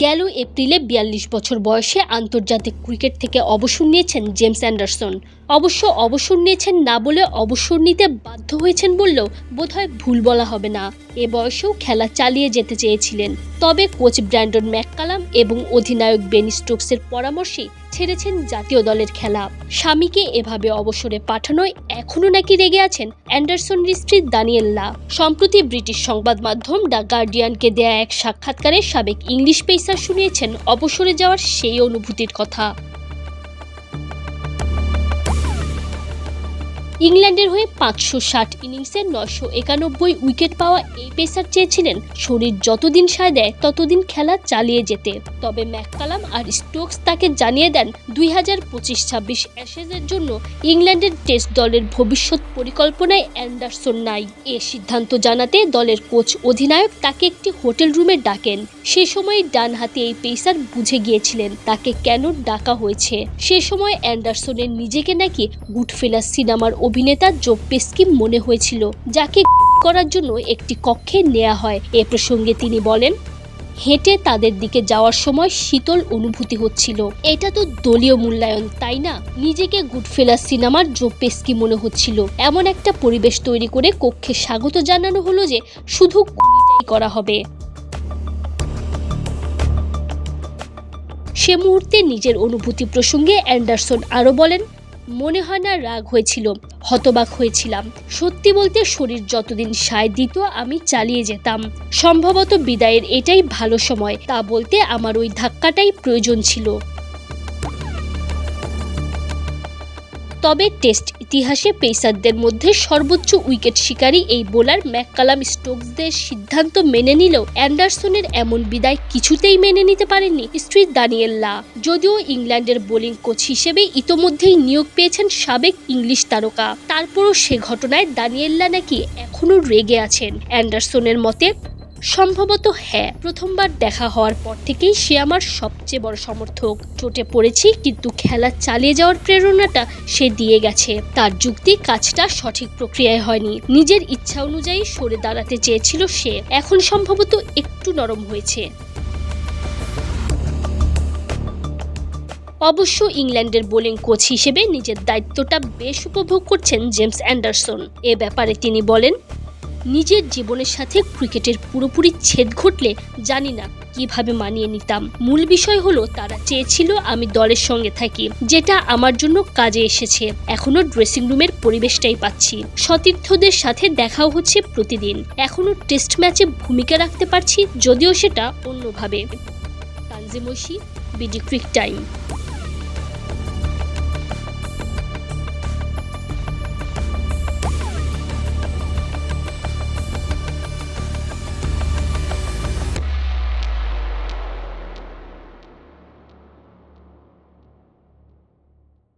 গেল এপ্রিলে বিয়াল্লিশ বছর বয়সে আন্তর্জাতিক ক্রিকেট থেকে অবসর নিয়েছেন জেমস অ্যান্ডারসন। অবশ্য অবসর নিয়েছেন না বলে অবসর নিতে বাধ্য হয়েছেন বললেও বোধহয় ভুল বলা হবে না। এ বয়সেও খেলা চালিয়ে যেতে চেয়েছিলেন। তবে কোচ ব্র্যান্ডন ম্যাককালাম এবং অধিনায়ক বেন স্টোকসের পরামর্শে ছেড়েছেন জাতীয় দলের খেলা। স্বামীকে এভাবে অবসরে পাঠানোয় এখনও নাকি রেগে আছেন অ্যান্ডারসনের স্ত্রী দানিয়েল্লা সম্প্রতি ব্রিটিশ সংবাদ মাধ্যম দ্য গার্ডিয়ানকে দেয়া এক সাক্ষাৎকারে সাবেক ইংলিশ পেসার শুনিয়েছেন অবসরে যাওয়ার সেই অনুভূতির কথা। ইংল্যান্ডের হয়ে পাঁচশো ষাট ইনিংসে নশো একানব্বই উইকেট পাওয়া এই পেসার চেয়েছিলেন শরীর যতদিন সায় দেয়, ততদিন খেলা চালিয়ে যেতে। তবে ম্যাককালাম আর স্টোকস তাকে জানিয়ে দেন, দুই হাজার পঁচিশ ছাব্বিশ অ্যাশেজের জন্য ইংল্যান্ডের টেস্ট দলের ভবিষ্যৎ পরিকল্পনায় অ্যান্ডারসন নাই। এ সিদ্ধান্ত জানাতে দলের কোচ অধিনায়ক তাকে একটি হোটেল রুমে ডাকেন। সে সময় ডান হাতে এই পেসার বুঝে গিয়েছিলেন তাকে কেন ডাকা হয়েছে। সে সময় অ্যান্ডারসনের নিজেকে নাকি গুডফেলাস সিনেমার অভিনেতা জো পেস্কি মনে হয়েছিল, যাকে করার জন্য একটি কক্ষে নেওয়া হয়। এ প্রসঙ্গে তিনি বলেন, হেঁটে তাদের দিকে যাওয়ার সময় শীতল অনুভূতি হচ্ছিল। এটা তো দলীয় মূল্যায়ন, তাই না? নিজেকে গুডফেলাস সিনেমার জো পেস্কি মনে হচ্ছিল। এমন একটা পরিবেশ তৈরি করে কক্ষে স্বাগত জানানো হলো যে শুধু করা হবে। সে মুহূর্তে নিজের অনুভূতি প্রসঙ্গে অ্যান্ডারসন আরও বলেন মনে হয় না রাগ হয়েছিল, হতবাক হয়েছিলাম। সত্যি বলতে শরীর যতদিন সায় দিত, আমি চালিয়ে যেতাম। সম্ভবত বিদায়ের এটাই ভালো সময়, তা বলতে আমার ওই ধাক্কাটাই প্রয়োজন ছিল। তবে টেস্ট ইতিহাসে পেসারদের মধ্যে সর্বোচ্চ উইকেট শিকারী এই বোলার ম্যাককালাম স্টোকসদের সিদ্ধান্ত মেনে নিলেও অ্যান্ডারসনের এমন বিদায় কিছুতেই মেনে নিতে পারেননি স্ত্রী দানিয়েল্লা। যদিও ইংল্যান্ডের বোলিং কোচ হিসেবে ইতোমধ্যেই নিয়োগ পেয়েছেন সাবেক ইংলিশ তারকা। তারপরও সে ঘটনায় দানিয়েল্লা নাকি এখনও রেগে আছেন। অ্যান্ডারসনের মতে সম্ভবত হ্যাঁ প্রথমবার দেখা হওয়ার পর থেকেই সে আমার সবচেয়ে বড় সমর্থক। চোটে পড়েছি, কিন্তু খেলা চালিয়ে যাওয়ার প্রেরণাটা সে দিয়ে গেছে। তার যুক্তি কাজটা সঠিক প্রক্রিয়ায় হয়নি। নিজের ইচ্ছা অনুযায়ী সরে দাঁড়াতে চেয়েছিল সে। এখন সম্ভবত একটু নরম হয়েছে। অবশ্য ইংল্যান্ডের বোলিং কোচ হিসেবে নিজের দায়িত্বটা বেশ উপভোগ করছেন জেমস অ্যান্ডারসন। এ ব্যাপারে তিনি বলেন নিজের জীবনের সাথে ক্রিকেটের পুরোপুরি ছেদ ঘটলে জানি না কীভাবে মানিয়ে নিতাম। মূল বিষয় হলো তারা চেয়েছিল আমি দলের সঙ্গে থাকি, যেটা আমার জন্য কাজে এসেছে। এখনও ড্রেসিং রুমের পরিবেশটাই পাচ্ছি। সতীর্থদের সাথে দেখাও হচ্ছে প্রতিদিন। এখনও টেস্ট ম্যাচে ভূমিকা রাখতে পারছি, যদিও সেটা অন্যভাবে। Tanzim Oishi BD cric time